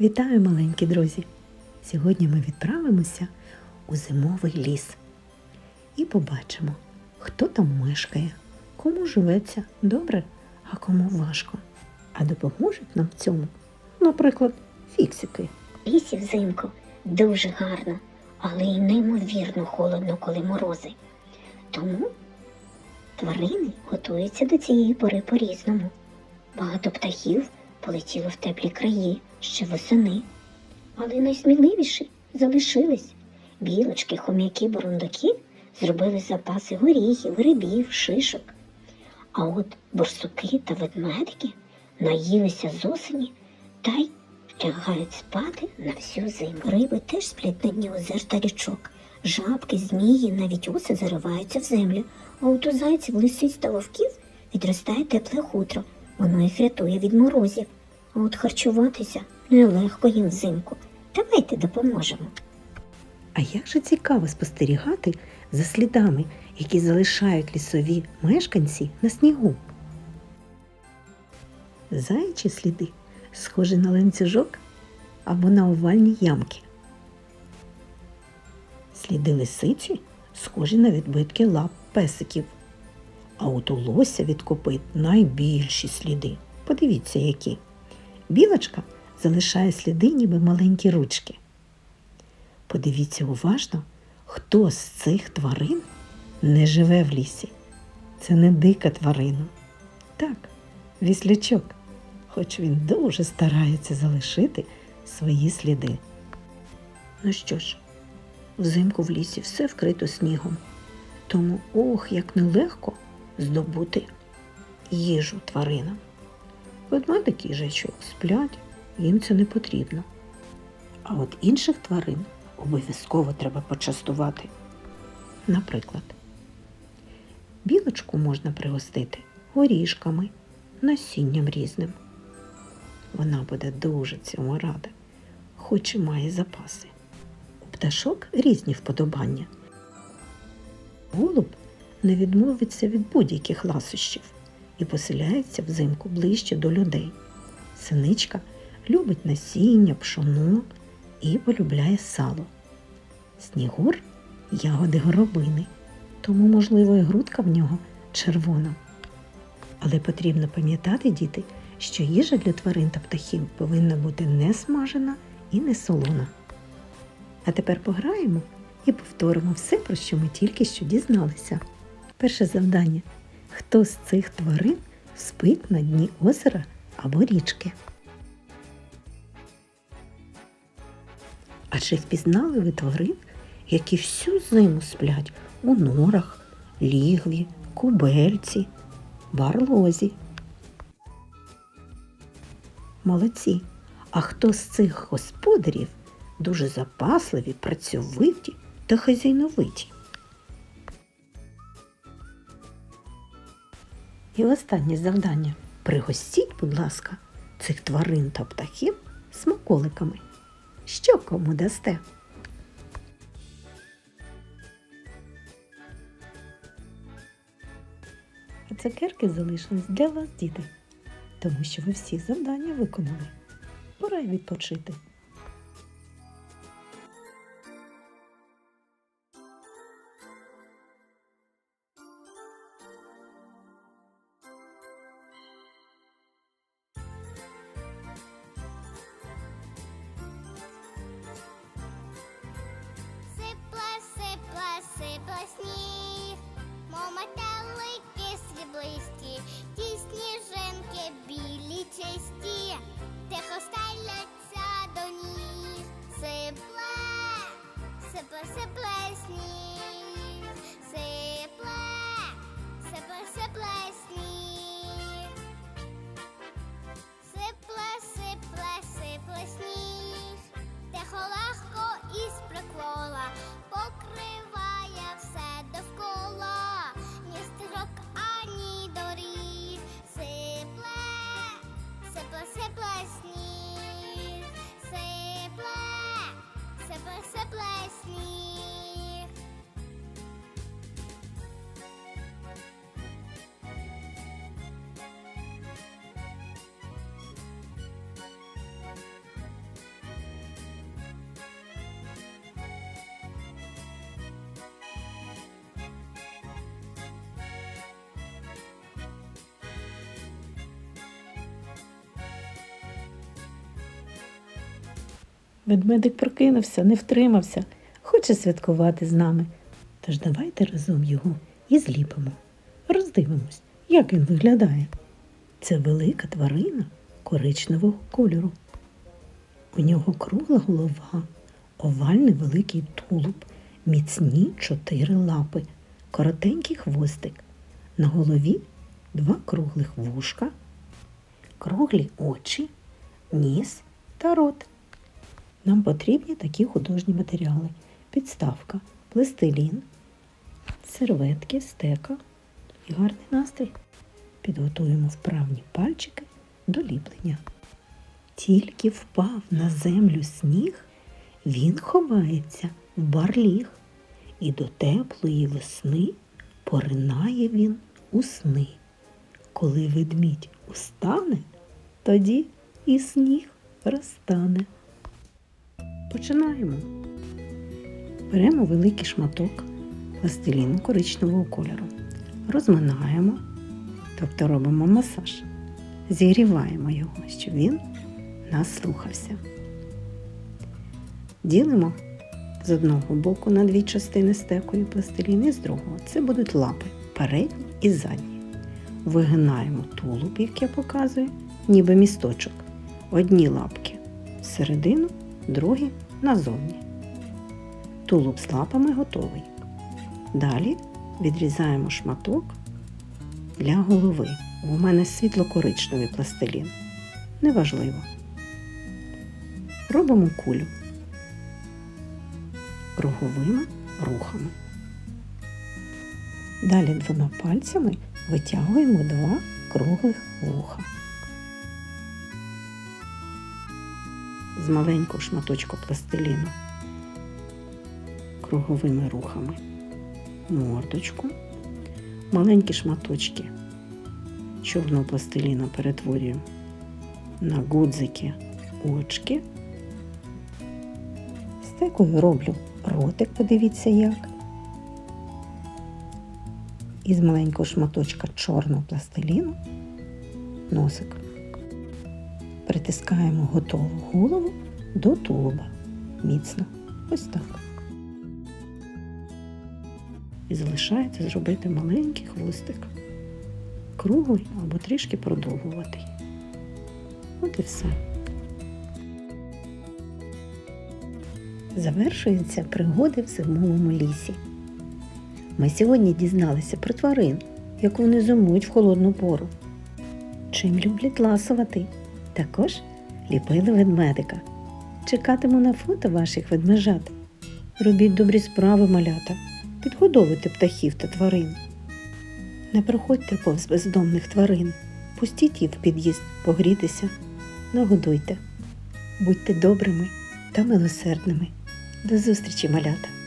Вітаю, маленькі друзі! Сьогодні ми відправимося у зимовий ліс і побачимо, хто там мешкає, кому живеться добре, а кому важко. А допоможуть нам в цьому, наприклад, фіксики. Лісі взимку дуже гарно, але й неймовірно холодно, коли морози. Тому тварини готуються до цієї пори по-різному. Багато птахів полетіло в теплі краї ще восени, але найсміливіші залишились. Білочки, хом'яки, бурундуки зробили запаси горіхів, грибів, шишок. А от борсуки та ведмедики наїлися з осені та й втягають спати на всю зиму. Риби теж сплять на озер та річок. Жабки, змії, навіть оси зариваються в землю, а от у зайців, лисиць та вовків відростає тепле хутро. Воно їх рятує від морозів. А от харчуватися нелегко їм взимку. Давайте допоможемо. А як же цікаво спостерігати за слідами, які залишають лісові мешканці на снігу. Заячі сліди схожі на ланцюжок або на овальні ямки. Сліди лисиці схожі на відбитки лап песиків. А от у лося від копит найбільші сліди. Подивіться, які. Білочка залишає сліди, ніби маленькі ручки. Подивіться уважно, хто з цих тварин не живе в лісі. Це не дика тварина. Так, віслячок, хоч він дуже старається залишити свої сліди. Ну що ж, взимку в лісі все вкрито снігом, тому ох, як нелегко здобути їжу тваринам. Ведмедики і жачок сплять, їм це не потрібно. А от інших тварин обов'язково треба почастувати. Наприклад, білочку можна пригостити горішками, насінням різним. Вона буде дуже цьому рада, хоч і має запаси. У пташок різні вподобання. Голуб не відмовиться від будь-яких ласощів і поселяється взимку ближче до людей. Синичка любить насіння, пшоно і полюбляє сало. Снігур ягоди горобини, тому, можливо, і грудка в нього червона. Але потрібно пам'ятати, діти, що їжа для тварин та птахів повинна бути не смажена і не солона. А тепер пограємо і повторимо все, про що ми тільки що дізналися. Перше завдання. Хто з цих тварин спить на дні озера або річки? А чи впізнали ви тварин, які всю зиму сплять у норах, лігві, кубельці, барлозі? Молодці! А хто з цих господарів дуже запасливі, працьовиті та хазяйновиті? І останнє завдання. Пригостіть, будь ласка, цих тварин та птахів смаколиками. Що кому дасте? А цукерки залишились для вас, діти, тому що ви всі завдання виконали. Пора й відпочити. Сипла сніг, мов сріблисті, ті сніжинки білі чисті, тихо стеляться до ніг. Сипле, сипле, сипле сніг, сипле, сипле, сипле сніг. Сипле, сипле, сипле сніг, тихо легко із прикола покриває сипле сніг, сипле, сипле, сипле сніг. Ведмедик прокинувся, не втримався, хоче святкувати з нами. Тож давайте разом його і зліпимо. Роздивимось, як він виглядає. Це велика тварина коричневого кольору. У нього кругла голова, овальний великий тулуб, міцні чотири лапи, коротенький хвостик. На голові два круглих вушка, круглі очі, ніс та рот. Нам потрібні такі художні матеріали: підставка, пластилін, серветки, стека і гарний настрій. Підготуємо вправні пальчики до ліплення. Тільки впав на землю сніг, він ховається в барліг, і до теплої весни поринає він у сни. Коли ведмідь устане, тоді і сніг розтане. Починаємо. Беремо великий шматок пластиліну коричневого кольору. Розминаємо, тобто робимо масаж. Зігріваємо його, щоб він нас слухався. Ділимо з одного боку на дві частини стекою пластилін і з другого. Це будуть лапи передні і задні. Вигинаємо тулуб, як я показую, ніби місточок. Одні лапки всередину, другі назовні. Тулуб з лапами готовий. Далі відрізаємо шматок для голови. У мене світло-коричневий пластилін. Неважливо. Робимо кулю круговими рухами. Далі двома пальцями витягуємо два круглих вуха. З маленького шматочку пластиліну круговими рухами мордочку, маленькі шматочки чорного пластиліна перетворюємо на гудзики очки. Стекою роблю ротик, подивіться як. Із маленького шматочка чорного пластиліну носик. Притискаємо готову голову до тулуба. Міцно. Ось так. І залишається зробити маленький хвостик. Круглий або трішки продовгуватий. От і все. Завершуються пригоди в зимовому лісі. Ми сьогодні дізналися про тварин, як вони зимують в холодну пору. Чим люблять ласувати. Також ліпили ведмедика. Чекатиму на фото ваших ведмежат. Робіть добрі справи, малята, підгодовуйте птахів та тварин. Не проходьте повз бездомних тварин. Пустіть їх в під'їзд погрітися, нагодуйте. Будьте добрими та милосердними. До зустрічі, малята!